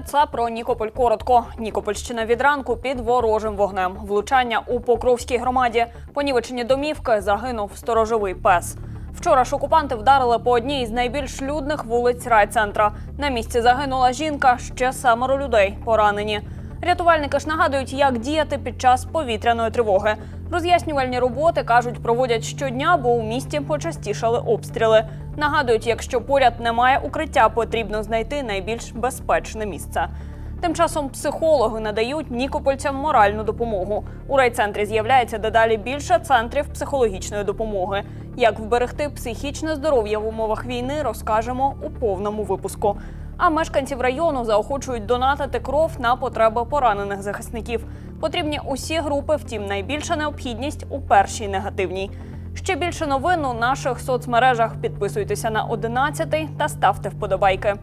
Це про Нікополь коротко. Нікопольщина від ранку під ворожим вогнем. Влучання у Покровській громаді. Понівечені домівки загинув сторожовий пес. Вчора ж окупанти вдарили по одній із найбільш людних вулиць райцентра. На місці загинула жінка, ще семеро людей поранені. Рятувальники ж нагадують, як діяти під час повітряної тривоги. Роз'яснювальні роботи кажуть, проводять щодня, бо у місті почастішали обстріли. Нагадують, якщо поряд немає укриття, потрібно знайти найбільш безпечне місце. Тим часом психологи надають нікопольцям моральну допомогу. У райцентрі з'являється дедалі більше центрів психологічної допомоги. Як вберегти психічне здоров'я в умовах війни, розкажемо у повному випуску. А мешканців району заохочують донатити кров на потреби поранених захисників. Потрібні усі групи, втім, найбільша необхідність у першій негативній. Ще більше новин у наших соцмережах. Підписуйтеся на 11 та ставте вподобайки.